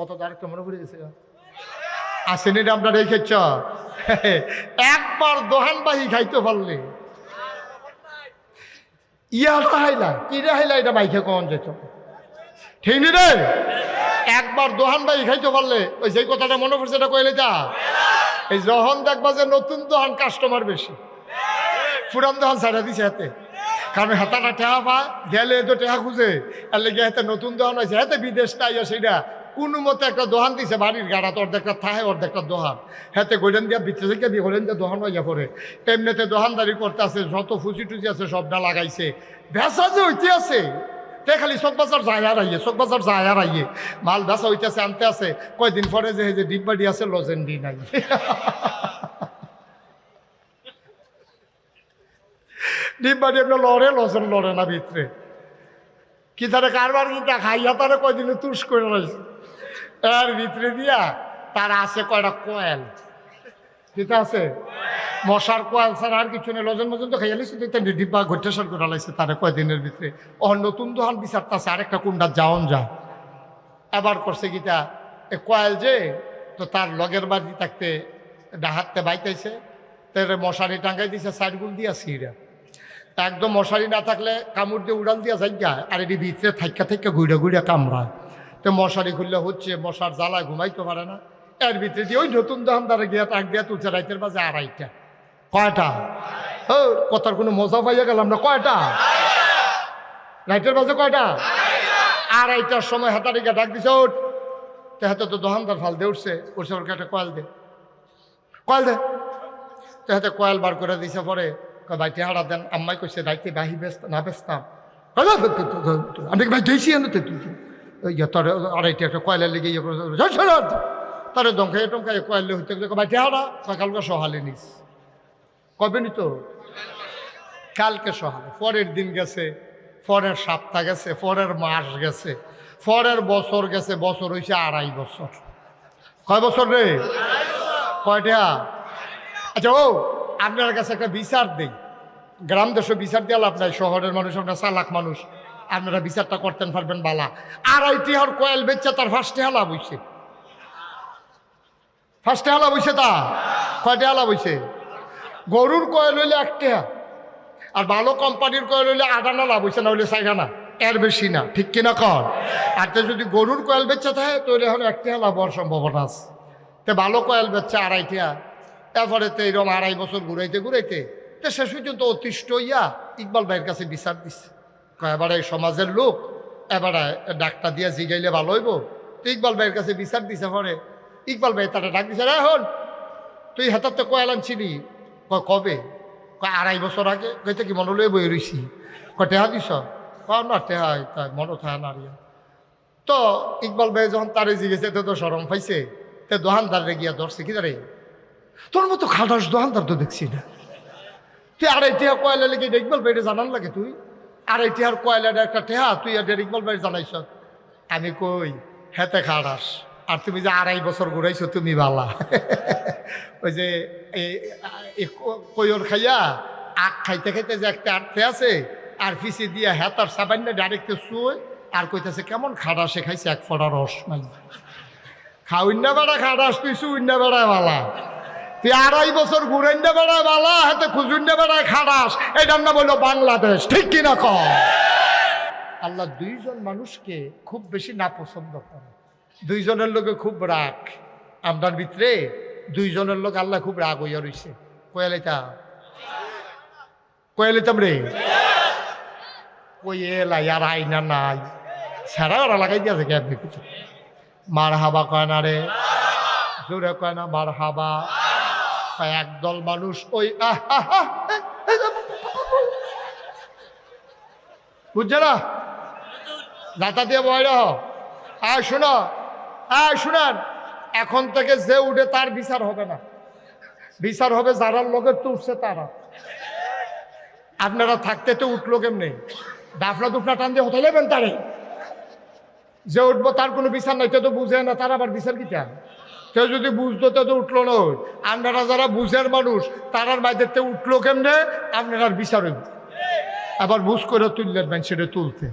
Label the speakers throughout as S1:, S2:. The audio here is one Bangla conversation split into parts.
S1: কত তারিখটা মনে পড়ে গেছে আসেনি আমরা রেখেছ। একবার দোহান বাহি খাইতে পারলে। ইয়াটা হাইলা কি রে হাইলা এটা বাইকে কখন যেত? ঠিক নি রে? একবার দোহান বাহি খাইতে পারলে, ওই সেই কথাটা মনে পড়ছে এটা কইলে যা। এই যখন দেখবা যে নতুন দোহান কাস্টমার বেশি। পুরান দোকান ছাড়া দিছে হাতে। কারণ হেতাটা টেহা পা গেলে তো টেহা খুঁজে। আর লেগে হাতে নতুন দোকান হয়েছে হাতে বিদেশ তাই সেটা কোনো মতে একটা দোহান দিছে, বাড়ির গাড়া তো অর্ধেকটা থাহে অর্ধেকটা দোকান হাতে গোল্ডেন দিয়া বিচ্ছে থেকে গোল্ডেন দিয়ে দোকান হয়ে পড়ে। এমনিতে দোকানদারি করতে আছে, যত ফুচি টুচি আছে সবটা লাগাইছে। ভেসা যে হইতে আছে, তে খালি চক বাজার যায় আর আইয়ে, চক বাজার যায় আর আইয়ে। মাল ভেসা হইতেছে আনতে আছে। কয়দিন পরে যে যে ডিব্বাডি আছে লজেন্ডি নাই। ডিব্বাডি এমনি লড়ে, লজেন লড়ে না ভিতরে। কি তারে কারবার কিটা খাইয়া তারে কয়দিনে তুষ করে রয়েছে। এর ভিতরে দিয়া তার আছে কয়টা কয়েল। কিতা আছে? মশার কোয়াল ছাড়া আর কিছু নেই। লজন মজন তো খাইয়া তুই ডিব্বা ঘটেশ্বর করে লাইছে তারে কয়দিনের ভিতরে। ও নতুন দোকান বিচারতাছে আরেকটা কুন্ডা যাওন যা। এবার করছে গীতা এ কয়েল যে, তো তার লগের বাড়ি থাকতে ডাহাতে বাইতেছে তার মশারি টাঙ্গাই দিছে, সাইডগুল দিয়া সিঁড়া একদম মশারি না থাকলে কামড় দিয়ে উড়াল দিয়া যাইগা, আর এটি ভিতরে থাইকা থাইকা ঘুরে ঘুরে কামড়ায়। তো মশারি খুললে হচ্ছে মশার জ্বালায় ঘুমাইতে পারে না। এর ভিতরে দিয়ে ওই নতুন দোকানদারে গিয়ে টাক দিয়ে তুলছে, রাইতের বাজে আড়াইটা। কয়টা? ও, কথার কোনো মজা পাইয়া গেলাম না। কয়টা? রাইটের বাজে কয়টা? আড়াইটার সময় হাতারিকা ডাক দিছে ওঠ তো হাতে তো দোকানদার ফাল দিয়ে উঠছে। উঠছে ওর একটা কয়েল দে। কয়েল দে। তো হাতে কয়েল বার করে দিছে পরে। ভাই টেহারা দেন আম্মাই কইছে রাইতে বাহি ব্যস্ত না ব্যস্তাম কয়, "না, তো- তো- তো- তো- তো- আমি ভাই দিয়েছি এনে তো তুই যে তোর আড়াইটি একটা কয়লার লেগে ইয়ে করে। তারে দমকাই টমকাই কয়লে হইতে গেলে ভাই টেহারা সকালকে সহালে নিস কবে নি তো কালকে সহালে পরের দিন গেছে পরের সপ্তাহ গেছে পরের মাস গেছে পরের বছর গেছে বছর হয়েছে আড়াই বছর কয় বছর রে কয়টা আচ্ছা ও আপনার কাছে একটা বিচার দেই গ্রাম দেশে বিচার দিয়ে লাভ নাই, শহরের মানুষ আপনার চালাক মানুষ। আপনারা বিচারটা করতেন, পারবেন বালা। আড়াইটি হর কয়েল বেচছে তার ফার্স্টে হালা বইছে। ফার্স্টে হালা বইছে তা? কয়টা হালা বইছে? গরুর কয়েল হইলে একটা। আর ভালো কোম্পানির কয়েল হইলে আটানা লাভ হইছে না হইলে চাইখানা এর বেশি না, ঠিক কিনা কর আর তো যদি গরুর কয়েল বেচতে থাকে, তাহলে এখন একটা লাভ হওয়ার সম্ভাবনা আছে। তে ভালো কয়েল বেচছে আড়াইটা। তারপরে তো এরকম আড়াই বছর ঘুরাইতে ঘুরাইতে তো শেষ পর্যন্ত অতিষ্ঠ হইয়া ইকবাল ভাইয়ের কাছে বিচার দিচ্ছে এবারে সমাজের লোক, এবারে ডাক্তার দিয়া জিগাইলে ভালো হইব। তো ইকবাল ভাইয়ের কাছে বিচার দিছে পরে। ইকবাল ভাই তারা ডাক দিছে এখন, তুই হাতার তো কয়েল আনছিলি? কয়, কবে? কয়, আড়াই বছর আগে। কইতে কি মনে লয়ে বই রইছি? কয়, টেহা দিস কয়, না, টেহা তাই মনে থাকে না তো ইকবাল ভাই যখন তারে জিগেছে তো তো সরম পাইছে। তে দোকানদারে গিয়া ধরছে, কি দাঁড়ে তোর মতো খাটাস দোকানদার তো দেখছি না। তুই আড়াই টেহা কয়লা লেগে ইকবাল ভাইরে জানান লাগে তুই? আড়াই টেহার কয়লার একটা টেহা, তুই আর ইকবাল বাইরে জানাইছ। আমি কই, হেতে খাটাস আর তুমি যে আড়াই বছর ঘুরাইছো, তুমি বালা। ওই যে কয়র খাইয়া আখ খাইতে খাইতে যে একটা আর্থে আছে, আর পিছিয়ে দিয়া হেতার সাবান্য ডাইরেক্ট শুয়ে, আর কইতেছে, কেমন খাড়া সে খাইছে এক ফোড়া রস নাই। খাউন্না বেড়া খাটাস তুই শুইন্না বেড়া বালা। তুই আড়াই বছর ঘুরাইন্না বেড়ায় বালা, হাতে খুজুন্না বেড়ায় খাটাস এটার নাম হলো বাংলাদেশ, ঠিক কিনা ক আল্লাহ দুইজন মানুষকে খুব বেশি না পছন্দ করে। দুইজনের লোকে খুব রাগ। আপনার ভিতরে দুইজনের লোক আল্লাহ খুব রাগ হইয়া রইছে। কয়ালিতা কয়ালিতাম রে? এলা আর আইনা নাই। সারা ওরা লাগাই দিয়েছে দেখেছে মার হাবা কয় না রে? জোরে কয় না মার হাবা একদল মানুষ ওই বুঝছে না? দাতা দিয়ে বয় রহ। আয় শোনো আয় শুনান, এখন থেকে যে উঠে তার বিচার হবে না। বিচার হবে যারা লোকের তো উঠছে তারা। আপনারা থাকতে তো উঠল কেমনি? দাফনা দুফনা টান দিয়ে হতে যাবেন তারে। যে উঠবো তার কোনো বিচার নাই, তো বুঝে না, তার আবার বিচার কি চান কেউ যদি বুঝতো তো তো উঠল না। আপনারা যারা বুঝের মানুষ, তারার বাইরেতে উঠল কেমনে? আপনার বিচার হইব আবার বুঝ করে তুললেন ব্যান সেটা তুলতে।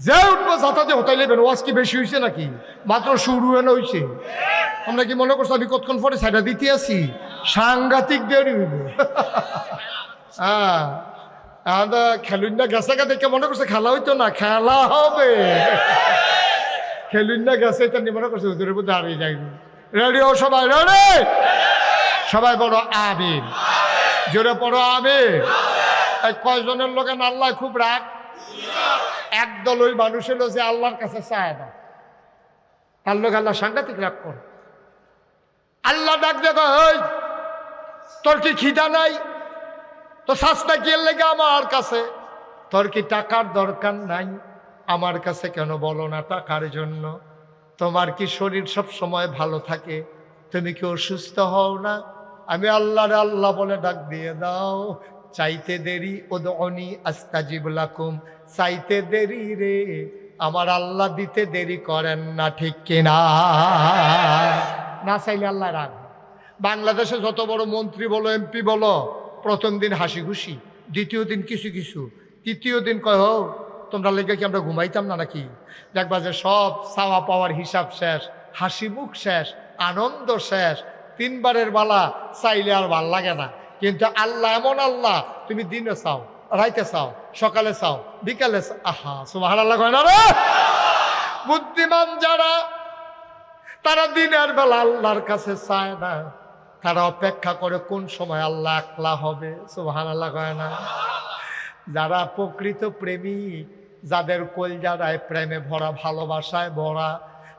S1: যে উঠবো যাতাতে হতাই লেবেন ওয়াজ কি বেশি হয়েছে নাকি? মাত্র শুরু হয়ে হয়েছে আমরা কি মনে করছ আমি কতক্ষণ পরে সাইডা দিতে আছি সাংঘাতিক দেরি হইব হ্যাঁ। খেলুন না গেছে গা দেখে মনে করছে খেলা হইতো না, খেলা হবে। খেলুন না গেছে এটা নিয়ে মনে করছে হুজুরের মধ্যে হারিয়ে যাইনি রেডি ও সবাই, রেডি? সবাই বড় আমিন। জোরে পড়ো আমিন। এই কয়জনের লোকে আল্লাহ খুব রাগ? একদল ওই মানুষ হলো যে আল্লাহর কাছে চায় না। তার লোক আল্লাহ সাংঘাতিক রাগ করে। আল্লাহ ডাক দেখো ওই তোর কি খিদা নাই? তো শ্বাসটা গিয়ে লেগে আমার কাছে? তোর কি টাকার দরকার নাই? আমার কাছে কেন বলো না টাকার জন্য? তোমার কি শরীর সব সময় ভালো থাকে? তুমি কি অসুস্থ হও না? আমি আল্লাহরে আল্লাহ বলে ডাক দিয়ে দাও। চাইতে দেরি ও ওদনি আস্তাজিব লাকুম। চাইতে দেরি রে, আমার আল্লাহ দিতে দেরি করেন না, ঠিক কিনা? না চাইলে আল্লাহ রাগ। বাংলাদেশে যত বড় মন্ত্রী বলো, এমপি বলো, প্রথম দিন হাসি খুশি দ্বিতীয় দিন কিছু কিছু, তৃতীয় দিন কয় হোক তোমরা লেগে কি আমরা ঘুমাইতাম না নাকি? দেখবা যে সব চাওয়া পাওয়ার হিসাব শেষ, হাসি মুখ শেষ, আনন্দ শেষ, তিনবারের বালা চাইলে আর ভালো লাগে না। কিন্তু আল্লাহ এমন আল্লাহ, তুমি দিনে চাও, রাইতে চাও, সকালে চাও, বিকালে আহা সুবাহ আল্লাহ কয় না রে? বুদ্ধিমান যারা, তারা দিনের বেলা আল্লাহর কাছে চায় না। তারা অপেক্ষা করে কোন সময় আল্লাহ একলা হবে সুবাহান আল্লাহ কয় না? যারা প্রকৃত প্রেমিক যাদের কলজারায় প্রেমে ভরা ভালোবাসায় ভরা,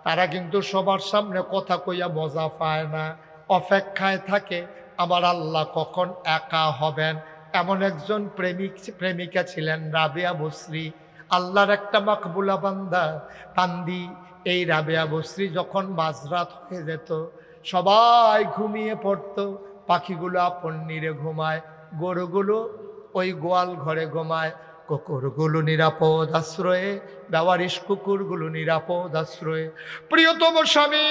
S1: তারা কিন্তু সবার সামনে কথা কইয়া মজা পায় না। অপেক্ষায় থাকে, আমার আল্লাহ কখন একা হবেন? এমন একজন প্রেমিক, প্রেমিকা ছিলেন রাবিয়া বসরি। আল্লাহর একটা মাকবুলা বান্দা কান্দি এই রাবেয়া বসরি যখন মাঝরাত হয়ে যেত, সবাই ঘুমিয়ে পড়তো। পাখিগুলো আপন নিরে ঘুমায়, গরুগুলো ওই গোয়াল ঘরে ঘুমায়। কুকুরগুলো নিরাপদ আশ্রয়ে, ব্যবহারিস কুকুরগুলো নিরাপদ আশ্রয়ে। প্রিয়তম স্বামী,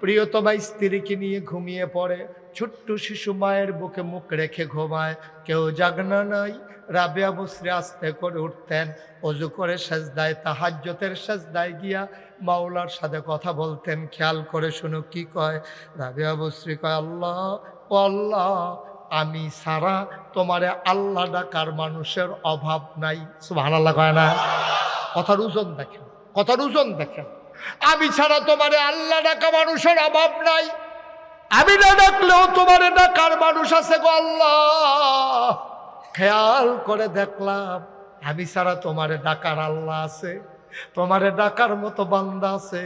S1: প্রিয়তমা স্ত্রীকে নিয়ে ঘুমিয়ে পড়ে। ছোট্ট শিশু মায়ের বুকে মুখ রেখে ঘুমায়। কেউ জাগনা নাই। রাবেয়া বসরে আস্তে করে উঠতেন। অজু করে সেজদায়, তাহাজ্যতের সেজদায় গিয়া মাওলার সাথে কথা বলতেন। খেয়াল করে শুনো কি কয়? রাবেয়া বসরি কয়, আল্লাহ, ও আল্লাহ আমি সারা তোমারে আল্লাহ ডাকার মানুষের অভাব নাই। আল্লাহ কয় না? কথার ওজন দেখেন, কথার ওজন দেখেন। আমি ছাড়া তোমারে আল্লাহ ডাকা মানুষের অভাব নাই। আমি না ডাকলেও তোমারে ডাকার মানুষ আছে গো আল্লাহ। খেয়াল করে দেখলাম, আমি ছাড়া তোমারে ডাকার আল্লাহ আছে, তোমারে ডাকার মতো বান্দা আছে।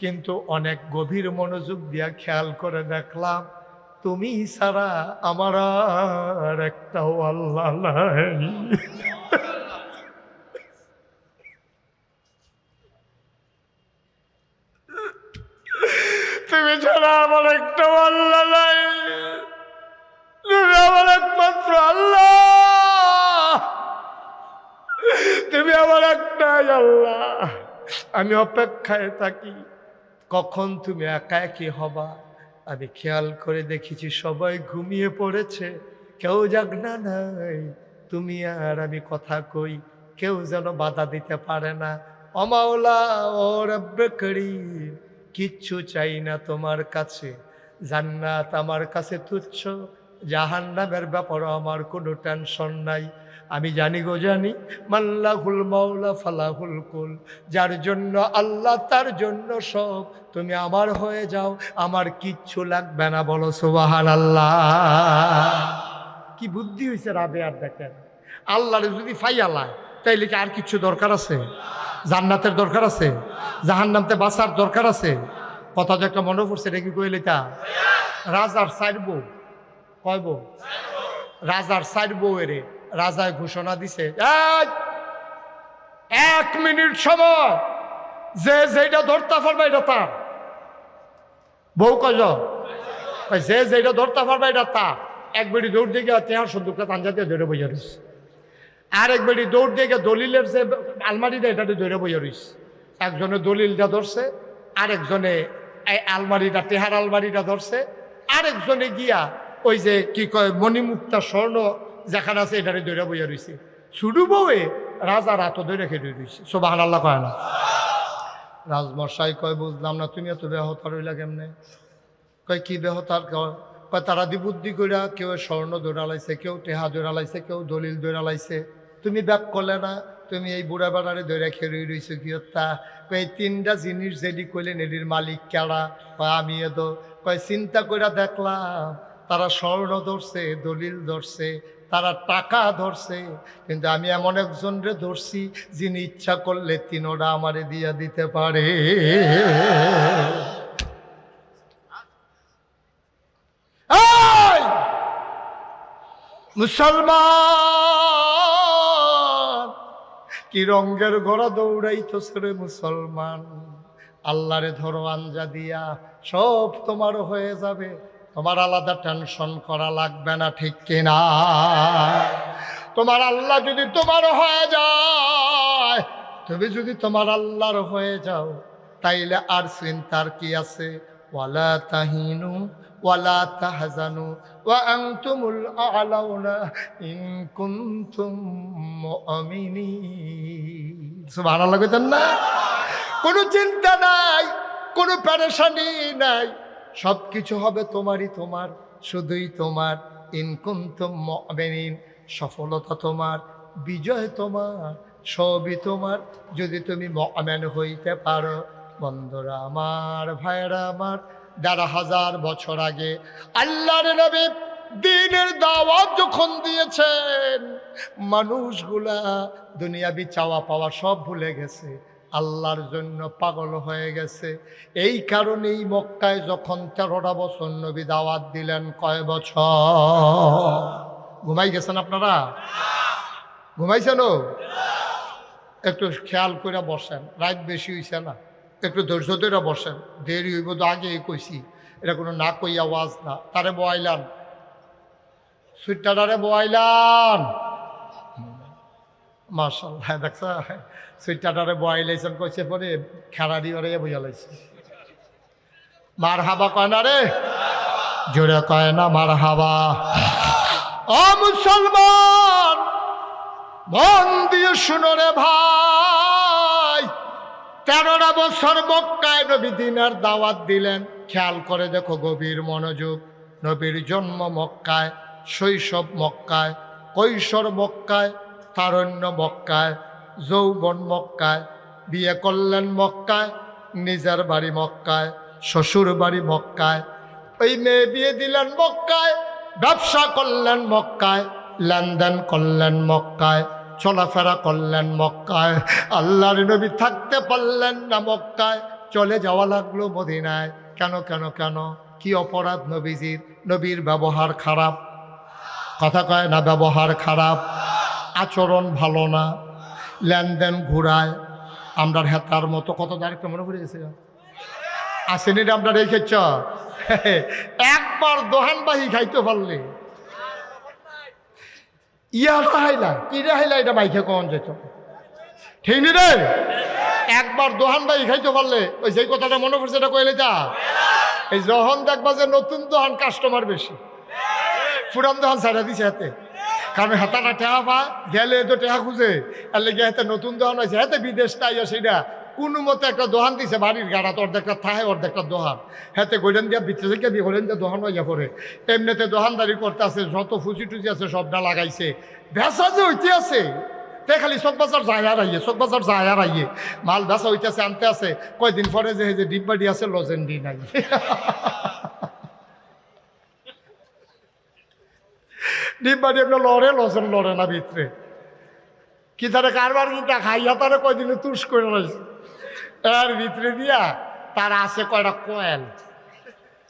S1: কিন্তু অনেক গভীর মনোযোগ দিয়া খেয়াল করে দেখলাম তুমি ছাড়া আমার আর একটাও আল্লাহ নাই। তুমি ছাড়া আমার একটাও আল্লাহ নাই। তুমি আমার একমাত্র আল্লাহ। তুমি আমার একটাই আল্লাহ। আমি অপেক্ষায় থাকি, কখন তুমি একা একই হবা? আমি খেয়াল করে দেখেছি সবাই ঘুমিয়ে পড়েছে, কেউ যাক না নাই। তুমি আর আমি কথা কই, কেউ যেন বাধা দিতে পারে না। অমাওলা ও রব্বে কিচ্ছু চাই না তোমার কাছে। জান্নাত আমার কাছে তুচ্ছ জাহান্নামের ব্যাপারও আমার কোনো টেনশন নাই। আমি জানি গো, জানি। মাল্লাহুল মাওলা, ফালাহুল কুল। যার জন্য আল্লাহ, তার জন্য সব। তুমি আমার হয়ে যাও। আমার কিচ্ছু লাগবে না, বলো সুবাহান আল্লাহ কি বুদ্ধি হয়েছে রাবে, আর দেখেন। আল্লাহরে যদি ফাইয়ালায় তাইলে কি আর কিছু দরকার আছে? জান্নাতের দরকার আছে? জাহান্নামতে বাঁচার দরকার আছে? কথা যে একটা মনে পড়ছে কি কইলে তা রাজার সাইড কয় বউ? রাজার সাইড বউ এরে রাজায় ঘোষণা দিছে "এই, এক মিনিট সময়। যে যেটা ধরতে পারবে এটা তার। বউ কয়, যে। যেটা ধরতে পারবে এটা তার। এক বেড়ি দৌড় দিয়ে গিয়ে তেহার সন্দুকটা দিয়ে ধরে বইয়া রইছে। আর এক বেড়ি দৌড় দিয়ে গিয়ে দলিলের যে আলমারিটা এটা ধরে বইয়া রইছে। একজনে দলিলটা ধরছে আরেকজনে এই আলমারিটা তেহার আলমারিটা ধরছে আরেকজনে গিয়া ওই যে কি কয়, মণিমুক্তা স্বর্ণ যেখানে আছে এটারে ধরে বইয়া রইছে। শুধু বউয়ে রাজা রাত ধরে রেখে দিচ্ছে সোবাহান আল্লাহ কয় না। রাজমশাই কয়, বুঝলাম না, তুমি এত বেহতার হইলা কেমনে? কয়, কি বেহতার? কয় তারা দি বুদ্ধি কইরা কেউ স্বর্ণ দৌড়ালাইছে কেউ টেহা দৌড়ালাইছে কেউ দলিল দৌড়ালাইছে তুমি ব্যাক করলে না, তুমি এই বুড়া বেড়ারে দৌড়া খেয়ে রইছো কি তা কয়, এই তিনটা জিনিস যেটি কইলেন এটির মালিক কেড়া? কয়, আমি এদো। কয়, চিন্তা কইরা দেখলাম তারা স্বর্ণ ধরছে, দলিল ধরছে, তারা টাকা ধরছে, কিন্তু আমি এমন একজনরে ধরছি যিনি ইচ্ছা করলে তিনোটা আমারে দিয়া দিতে পারে। মুসলমান, কি রঙ্গের ঘোড়া দৌড়াইতেছে রে মুসলমান? আল্লাহরে ধরো আঞ্জা দিয়া, সব তোমার হয়ে যাবে। তোমার আলাদা টেনশন করা লাগবে না, ঠিক কিনা? তোমার আল্লাহ যদি তোমার হয়ে যায়, তুমি যদি তোমার আল্লাহর হয়ে যাও, তাইলে আর চিন্তার কি আছে? ওয়ালা তাহিনু, ওয়ালা তাহজানু, ওয়া আনতুমুল আলাউনা ইন কুনতুম মুমিনিন। না? কোনো চিন্তা নাই, কোনো পেরেশানি নাই। সব কিছু হবে তোমারই তোমার, শুধুই তোমার। ইনকুন্তম মমিনিন, সফলতা তোমার, বিজয় তোমার, সবই তোমার। যদি তুমি মমেন হইতে পারো, বন্ধুরা আমার ভাইরা আমার, দেড় হাজার বছর আগে আল্লাহর নবী দিনের দাওয়াত যখন দিয়েছেন, মানুষগুলা দুনিয়াবি চাওয়া পাওয়া সব ভুলে গেছে। আল্লাহর জন্য পাগল হয়ে গেছে। এই কারণেই মক্কায় যখন তেরোটা বছর নবী দাওয়াত দিলেন, কয় বছর? ঘুমাই গেছেন আপনারা? ঘুমাইছেন? একটু খেয়াল করে বসেন, রাত বেশি হইছে না। একটু ধৈর্য ধরে বসেন, দেরি হইব তো আগেই কইছি। এটা কোনো না কই আওয়াজ না। তারে বয়াইলান সুইটারে বয়াইলান মার্শাল্লাহ দেখছ? সুইটারে বয়াইলাইছেন কইছে, পরে দিয়ে ওরে বুঝা লাইছে। মার হাবা কয় না রে? জোরে কয় না মার হাবা ও মুসলমান, মন দিয়ে শুনো রে ভাই, তেরোটা বছর মক্কায় নবী দিনের দাওয়াত দিলেন। খেয়াল করে দেখো, গভীর মনোযোগ। নবীর জন্ম মক্কায়, শৈশব মক্কায়, কৈশোর মক্কায় তারণ্য মক্কায়, যৌবন মক্কায়, বিয়ে করলেন মক্কায়, নিজের বাড়ি মক্কায়, শ্বশুর বাড়ি মক্কায়। ওই মেয়ে বিয়ে দিলেন মক্কায়, ব্যবসা করলেন মক্কায়, লেনদেন করলেন মক্কায়, চলাফেরা করলেন মক্কায়। আল্লাহর নবী থাকতে পারলেন না মক্কায়, চলে যাওয়া লাগল মদিনায়। কেন কেন কেন? কি অপরাধ নবীজির? নবীর ব্যবহার খারাপ। কথা কয় না, ব্যবহার খারাপ। আচরণ ভালো না, লেনদেন ঘুরায়। আমরা হেতার মতো কত আরেকটা মনে পড়ে গেছে। আসেনি রে আমরা রেখেছ একবার দোহানবাহি খাইতে পারলে। ইয়া হাইলা, কি রে হাইলা, এটা মাইকে কন যেত ঠিক নি রে? একবার দোহানবাহি খাইতে পারলে, ওই সেই কথাটা মনে পড়ছে এটা কইলে যা। এই যখন দেখবা যে নতুন দোহান কাস্টমার বেশি। পুরান দোকান ছাড়া দিছে হাতে। কারণ হাতাটা টেহা পা, গেলে তো টেহা খুঁজে। আর লেগে হাতে নতুন দোকান আছে হাতে বিদেশ তাই সেটা কোনো মতে একটা দোকান দিছে, বাড়ির গাড়া তো অর্ধেকটা থাহে, অর্ধেকটা দোহান। হাতে গোলেন দিয়া ভিতরে থেকে দিয়ে গোলেন দিয়া দোকান হইয়া পড়ে। এমনিতে দোকানদারি করতে আছে যত ফুচি টুচি আছে সবটা লাগাইছে। ভেসা যে হইতে আছে, তে খালি চক বাজার যায় আইয়ে চক বাজার যায় আইয়ে। মাল ভেসা হইতে আছে আনতে আছে। কয়দিন পরে যে যে ডিব্বাডি আছে, লজেন্ডি নাই। ডিব্বাডি আপনার লড়ে লজেন লড়ে না ভিতরে। কি তারে কারবার কিটা খাইয়া তারে কয়দিনে তুষ করে রয়েছে। এর ভিতরে দিয়া তার আছে কয়টা কয়েল।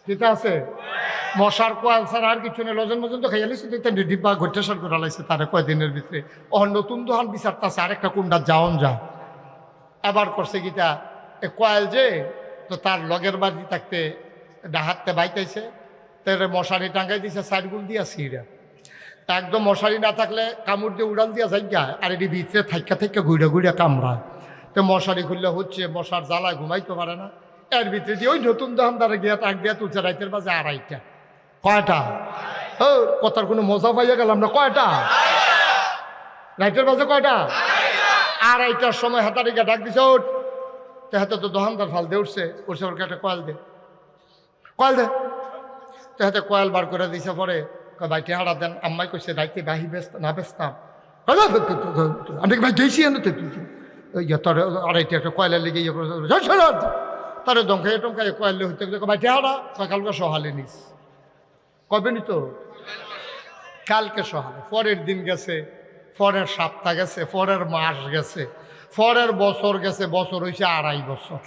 S1: কিতা আছে? মশার কোয়াল ছাড়া আর কিছু নেই। লজন মজন তো খাইয়া লিখছে দেখতেন ডিব্বা ঘটেশ্বর করে লাইছে তারা কয়দিনের ভিতরে। ও নতুন দোকান বিচারতাছে আরেকটা কুন্ডা যাওন যা। এবার করছে গীতা এ কয়েল যে, তো তার লগের বাড়ি থাকতে ডাহাতে বাইতেছে। তার মশারি টাঙ্গাই দিছে, সাইডগুল দিয়া সিরা একদম মশারি না থাকলে কামড় দিয়ে উড়াল দিয়া যাইগা, আর এটি ভিতরে থাইকা থাইকা ঘুরে ঘুরে কামড়ায়। তো মশারি খুললে হচ্ছে মশার জ্বালায় ঘুমাইতে পারে না। এর ভিতরে দিয়ে ওই নতুন দোকানদারে গিয়া তাক দিয়া তুলছে রাইতের বাজে আড়াইটা। কয়টা? ও, কথার কোনো মজা পাইয়া গেলাম না। কয়টা? রাইতের বাজে কয়টা? আড়াইটার সময় হাতারিকে ডাক দিছে ওঠ তো হাতে তো দোকানদার ফাল দিয়ে উঠছে। উঠছে ওর একটা কয়েল দে। কয়েল দে? তো হাতে কয়েল বার করে দিছে পরে। ভাই টেহারা দেন আম্মাই কইছে দায়িত্বে বাহি ব্যস্ত না ব্যস্তাম কয়, "না, তো- তো- তো- তো- তো- আমি ভাই দিয়েছি আনো তো তোর আড়াইটা একটা কয়লা লেগে ইয়ে করে তারে দমকাই টমকাই কয়েল হইতে ভাই টেহারা কয় কালকে সহালে নিস। কবে নি তো কালকে সহালে। পরের দিন গেছে। পরের সপ্তাহ গেছে। পরের মাস গেছে। পরের বছর গেছে। বছর হয়েছে আড়াই বছর।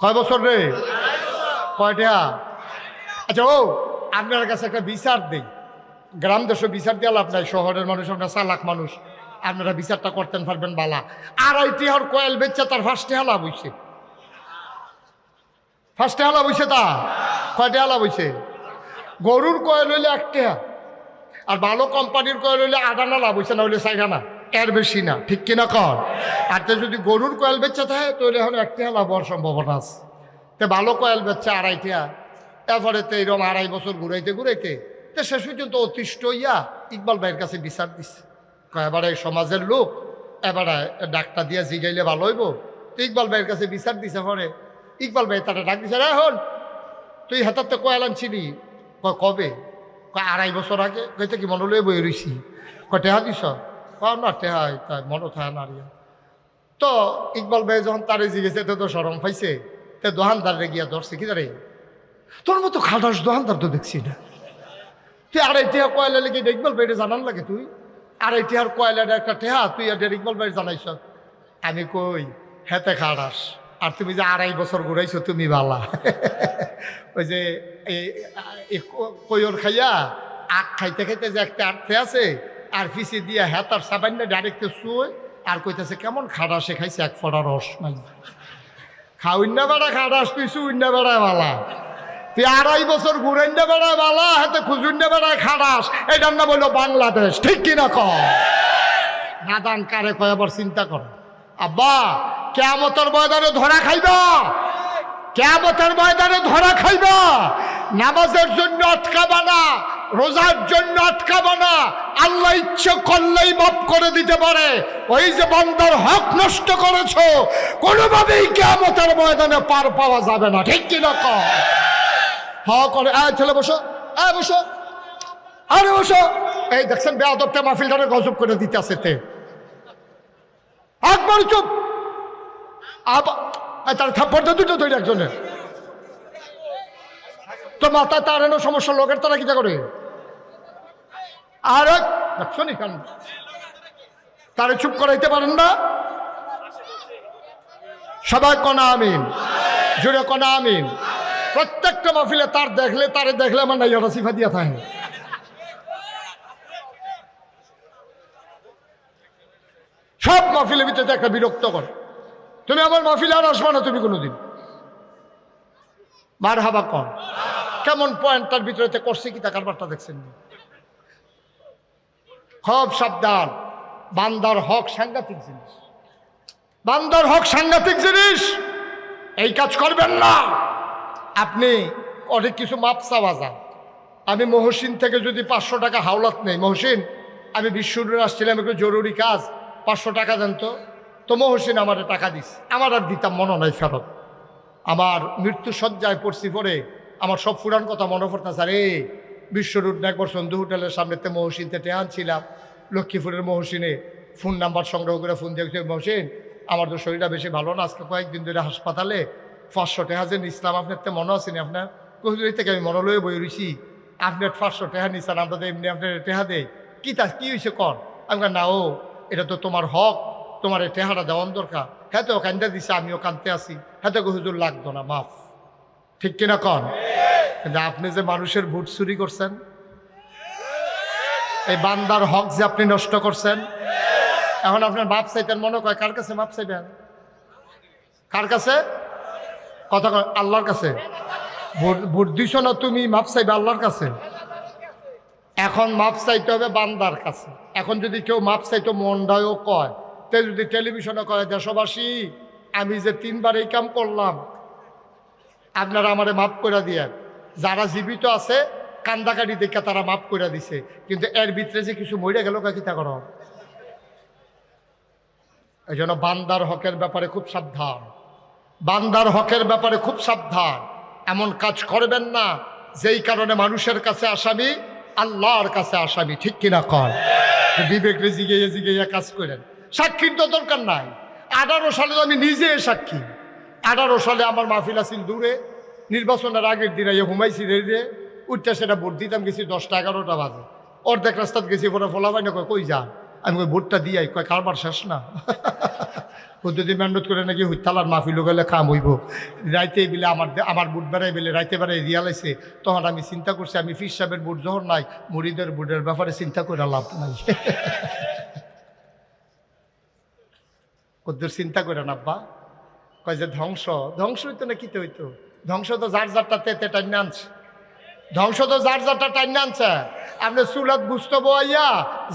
S1: কয় বছর রে? কয়টা? আচ্ছা ও আপনার কাছে একটা বিচার দেই। গ্রাম দেশে বিচার দিয়ে লাভ নাই, শহরের মানুষ আপনার চালাক মানুষ, আপনারা বিচারটা করতেন পারবেন বালা। আড়াইটি হর কয়েল বেচছে তার ফার্স্টে হালা বইছে ফার্স্টে হালা বইছে তা? কয়টা হালা বইছে গরুর কয়েল হইলে একটা আর ভালো কোম্পানির কয়েল হইলে আডানা লাভ হইছে না হইলে সাইখানা এর বেশি না, ঠিক কিনা কর আর তে যদি গরুর কয়েল বেচতে থাকে, তাহলে এখন একটা লাভ হওয়ার সম্ভাবনা আছে। তে ভালো কয়েল বেচছে আড়াইটা এরপরে তো এরকম আড়াই বছর ঘুরাইতে ঘুরাইতে, তো শেষ পর্যন্ত অতিষ্ঠ ইয়া ইকবাল ভাইয়ের কাছে বিচার কয়, এবারে সমাজের লোক, এবারে ডাক্তার দিয়া জিগাইলে ভালো হইব। তো ইকবাল ভাইয়ের কাছে বিচার দিছে পরে, ইকবাল ভাই তারা ডাক দিছে, রে হন তুই হাতাতে কয়েল আনছিলি? কয়, কবে? আড়াই বছর আগে। কইতে কি, মনে লয়ে বই রইছি। টেহা দিছ? কয়, না, টেহা তাই মনে থাকে না তো ইকবাল ভাই যখন তারে জিগেছে, তো তো সরম পাইছে। তে দোহানদারে গিয়া ধরছে, কি দাঁড়ে তোর মতো খাটাস দোহানদার তো দেখছি না। তুই আড়াই টেহা কয়লা লেগে ইকবাল ভাইরে জানান লাগে তুই? আড়াই টেহার কয়লাটা একটা টেহা, তুই এটা ইকবাল ভাই জানাইছ। আমি কই, হেতে খাটাস আর তুমি যে আড়াই বছর ঘুরাইছো, তুমি বালা। ওই যে কইর খাইয়া আখ খাইতে খাইতে যে একটা আর্থে আছে, আর পিছিয়ে দিয়া হেতার সাবান্য ডাইরেক্ট শুয়ে, আর কইতেছে, কেমন খাড়া সে খাইছে এক ফোড়া রস নাই। খাউন্না বেড়া খাড়াস তুই শুইন্না বেড়া বালা। তুই আড়াই বছর ঘুরাইন্না বেড়া বালা, হাতে খুজুন্না বেড়া খাড়াস এটার নাম হলো বাংলাদেশ। ঠিক কিনা কর নাদান কারে কয় আবার চিন্তা কর। আব্বা কেমতর ময়দানে ধরা খাইবা। কেমতের ময়দানে ধরা খাইবা। নামাজের জন্য আটকাবা না রোজার জন্য আটকাবা না আল্লাহ ইচ্ছে করলেই মাফ করে দিতে পারে। ওই যে বান্দার হক নষ্ট করেছ, কোনোভাবেই কেমতের ময়দানে পার পাওয়া যাবে না। ঠিক কিনা কর হ করে আয় ছেলে বসো আয় বসো। আরে বসো। এই দেখছেন বেয়াদবটা মাহফিলটারে গজব করে দিতে আসে তে। একবার চুপ। তার থাপ্পড় তো দুটো তৈরি একজনের তো মাথা তার এনো সমস্যা, লোকের তারা কিটা করে? আর এক দেখছ নি কেন? তারে চুপ করাইতে পারেন না? সবাই কনা আমিন। জুড়ে কনা আমিন। প্রত্যেকটা মাহফিলে তার দেখলে, তারে দেখলে আমার নাই ওরা সিফা দিয়া থাকে। সব মাহফিলের ভিতরে একটা বিরক্ত করে। তুমি আমার মাহফিলে আর আসবা না তুমি কোনোদিন। মার হাবা কন কেমন পয়েন্ট তার ভিতরে করছে কি তা কারবারটা দেখছেন? খুব সাবধান। বান্দার হক সাংঘাতিক জিনিস। বান্দার হক সাংঘাতিক জিনিস। এই কাজ করবেন না। আপনি অনেক কিছু মাপ চাওয়া আমি মহসিন থেকে যদি পাঁচশো টাকা হাওলাত নেই, মহসিন, আমি বিশ্বরুর আসছিলাম, একটু জরুরি কাজ, পাঁচশো টাকা দেন তো। তো মহসিন আমার টাকা দিস। আমার আর দিতাম মনে নাই ফেরত। আমার মৃত্যু সজ্জায় পড়ছি পরে আমার সব পুরান কথা মনে পড়তেছে। আরে বিশ্বরুট একবার সন্ধু হোটেলের সামনে সামনেতে মহসিনতে টেহান ছিলাম লক্ষ্মীপুরের মহসিনে ফোন নাম্বার সংগ্রহ করে ফোন দিয়েছে, মহসিন, আমার তো শরীরটা বেশি ভালো না, আজকে কয়েকদিন ধরে হাসপাতালে। পাঁচশো টাকা যে আপনার তো মনে আছে আপনার? কহিলি থেকে আমি মনে লয়ে বই রইছি, আপনার পাঁচশো টাকা আমরা তো এমনি আপনার টেহা দেয় কি তা, কী হয়েছে কর আমি না ও, এটা তো তোমার হক, তোমার এই টেহাটা দেওয়ান দরকার। হ্যাঁ তো কান্দা দিছে, আমিও কানতে আসি হ্যাঁ তো হুজুর লাগতো না, মাফ। ঠিক কিনা কন? কিন্তু আপনি যে মানুষের ভোট চুরি করছেন, এই বান্দার হক যে আপনি নষ্ট করছেন, এখন আপনার বাপ চাইতেন, মনে কয়, কার কাছে মাপ চাইবেন? কার কাছে? কথা আল্লাহর কাছে। ভোট ভোট না তুমি, মাপ চাইবে আল্লাহর কাছে। এখন মাপ চাইতে হবে বান্দার কাছে। এখন যদি কেউ মাপ চাইতো মনটাও কয়, তে যদি টেলিভিশনে কয়, দেশবাসী, আমি যে তিনবার এই কাম করলাম, আপনারা আমারে মাফ করে দিয়ে, যারা জীবিত আছে, কান্দাকাটি দেখে তারা মাফ করে দিছে। কিন্তু এর ভিতরে যে কিছু মরে গেল কাকি তা করো। এই জন্য বান্দার হকের ব্যাপারে খুব সাবধান। বান্দার হকের ব্যাপারে খুব সাবধান। এমন কাজ করবেন না, যেই কারণে মানুষের কাছে আসামি, আল্লাহর কাছে আসামি, ঠিক কিনা কর বিবেক জিগিয়ে জিগিয়ে কাজ করেন। সাক্ষীর তো দরকার নাই। আঠারো সালে তো আমি নিজে সাক্ষী। আঠারো সালে আমার মাহফিল আসিল দূরে। নির্বাচনের আগের দিন এই হুমাইছি রে উঠতে সেটা ভোট দিতাম গেছি দশটা এগারোটা বাজে। অর্ধেক রাস্তাত গেছি, পরে ফলাবাই না কই যা আমি কই, ভোটটা দিয়াই কয় কারবার শেষ না? পদ্ধতি মেহনত করে নাকি হুইতালার মাহফিল গেলে খাম হইব। রাইতে বিলে আমার আমার বুট বেড়াই বেলে, রাইতে বেড়াই রিয়ালাইছে, তখন আমি চিন্তা করছি, আমি ফির সাহেবের বুট যখন নাই মুড়িদের বুটের ব্যাপারে চিন্তা করে লাভ নাই। ওদের চিন্তা করে না, আব্বা। কয় যে ধ্বংস ধ্বংস হইতো না কিতে হইতো? ধ্বংস তো যার যারটা তেতে টাইনে আনছে। ধ্বংস তো যার যারটা টাইনে আনছে। আপনি চুলাত গুস্ত বইয়া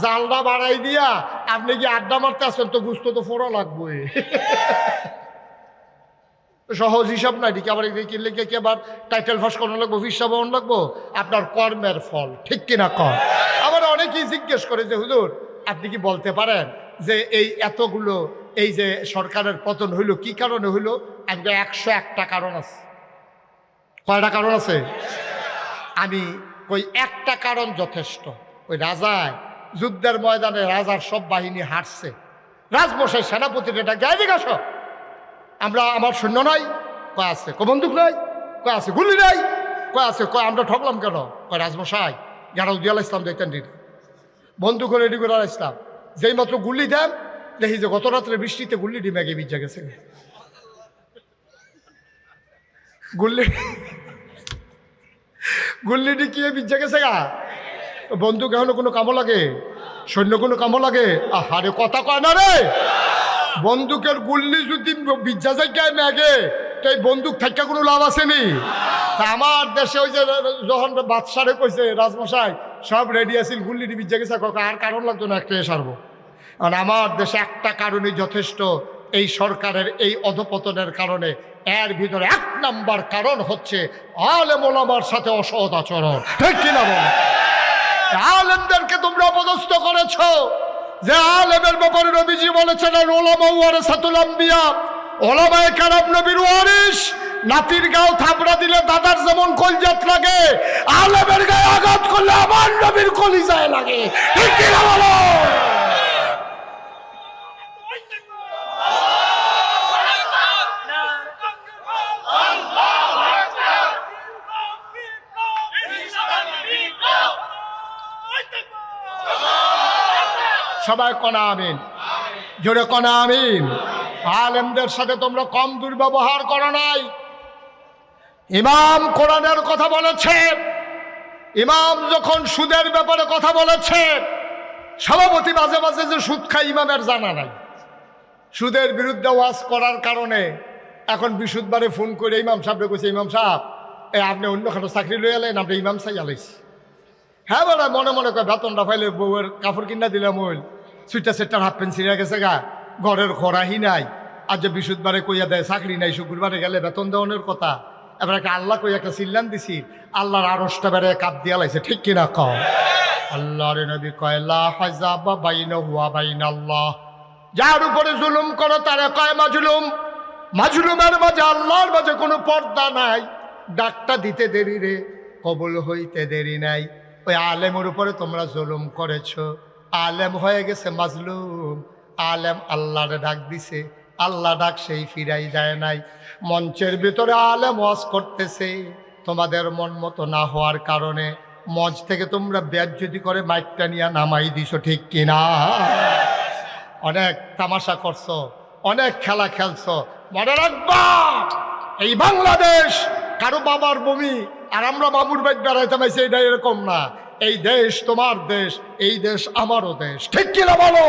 S1: জালটা বাড়াই দিয়া, আপনি কি আড্ডা মারতে আসবেন তো গুস্ত তো ফোড়া লাগবে সহজ হিসাব নাই ঠিক আবার এদিকে কিনলে কি আবার টাইটেল ফাঁস করানো লাগবো হিসাব লাগবো। আপনার কর্মের ফল, ঠিক কিনা কর? আবার অনেকেই জিজ্ঞেস করে যে, হুজুর, আপনি কি বলতে পারেন যে এই এতগুলো, এই যে সরকারের পতন হইল, কি কারণে হইল? আমি একশো একটা কারণ আছে। কয়টা কারণ আছে? আমি ওই একটা কারণ যথেষ্ট। ওই রাজায়, যুদ্ধের ময়দানে রাজার সব বাহিনী হারছে। রাজমশাই সেনাপতির এটা গায়ে দিকে আসো। আমরা, আমার সৈন্য নাই। কয় আছে ক বন্দুক নাই? কয় আছে গুলি নাই? কয় আছে, কয় আমরা ঠকলাম কেন? কয়, রাজমশাই গেরাউ দিয়াল ইসলাম দেখতেন দিন বন্দুক রেডি করে ইসলাম। যেই মাত্র গুলি দেন, দেখি যে গত রাত্রে বৃষ্টিতে গুল্লি ডিমাগে বিজা গেছে। গুল্লি গুল্লি ডিকিয়ে বিজ্জা গেছে গা? বন্দুক এখনও কোনো কামো লাগে? সৈন্য কোনো কামো লাগে? আহারে, কথা কয় না রে! বন্দুকের গুল্লি যদি বিজ্জা জায়গায় ম্যাগে, তো এই বন্দুক থাকা কোনো লাভ আসেনি তা আমার দেশে ওই যে যখন বাদশারে কইছে রাজমশাই, সব রেডি আছিল গুল্লি গেছে কাকা আর কারণ লাগতো না একটা সারবো? কারণ আমার দেশে একটা কারণই যথেষ্ট এই সরকারের এই অধপতনের কারণে এর ভিতরে এক নাম্বার কারণ হচ্ছে আলেম ওলামার সাথে অসৎ আচরণ। ঠিক কিনা বল? আলেমদেরকে তোমরা অপদস্থ করেছ। যে আলেমের ব্যাপারে নবীজি বলেছেন আর ওলামা ওয়ারে সাতুল আম্বিয়া ওলামায়ে কারাম নবীর ওয়ারিস। নাতির গাও থাপড়া দিলে দাদার যেমন কলজাত লাগে আলেমের গায়ে আঘাত করলে আমার নবীর কলিজায় লাগে। ঠিক কিনা বলো? সবাই কনা আমিন। জোরে কনা আমিন। আলেমদের সাথে তোমরা কম দুর্ব্যবহার করো নাই। ইমাম কোরআনের কথা বলেছে। ইমাম যখন সুদের ব্যাপারে কথা বলেছে, সভাপতি মাঝে মাঝে যে সুদ খায় ইমামের জানা নাই। সুদের বিরুদ্ধে ওয়াজ করার কারণে এখন বিশুদ্ধবারে ফোন করে ইমাম সাহেবকে কইছে, ইমাম সাহেব, এ আপনি অন্যখানে চাকরি লই এলেন আপনি ইমাম সাহেব আলাইছি হ্যাঁ বলে, মনে মনে কয়, বেতনটা পাইলে বউয়ের কাপড় কিনা দিলাম ওই। সুইটা সেটটার হাফ প্যান্ট ছিঁড়ে গেছে গা। ঘরের খরাহি নাই। আর যে বিশুদ্ধবারে কইয়া দেয়, চাকরি নাই, শুক্রবারে গেলে বেতন দেওয়ানোর কথা। এবার একটা আল্লাহ কইয়া একটা চিল্লান দিছি, আল্লাহর আড়সটা বেড়ে কাপ দিয়া লাইছে, ঠিক কিনা কও? আল্লাহর নবী কয়, লা হাজাবা বাইনা হুয়া বাইনা আল্লাহ যার উপরে জুলুম করো, তারে কয় মাজলুম। মাজলুমের মাঝে আল্লাহর মাঝে কোনো পর্দা নাই। ডাকটা দিতে দেরি রে, কবুল হইতে দেরি নাই। ওই আলেমের উপরে তোমরা জুলুম করেছ। আলেম হয়ে গেছে মাজলুম। আলেম আল্লাহরে ডাক দিছে। আল্লাহ ডাক সেই ফিরাই যায় নাই। মঞ্চের ভিতরে আলেম ওয়াজ করতেছে। তোমাদের মন মতো না হওয়ার কারণে মঞ্চ থেকে তোমরা ব্যাজ্যতি করে মাইকটা নিয়ে নামাই দিছো, ঠিক কিনা? অনেক তামাশা করছ, অনেক খেলা খেলছো। মনে রাখবা, এই বাংলাদেশ কারও বাবার বমি আর আমরা বাবুর বাইক বেড়াইতে পাইছি এটা এরকম না। এই দেশ তোমার দেশ এই দেশ আমারও দেশ। ঠিক কিনা বলো?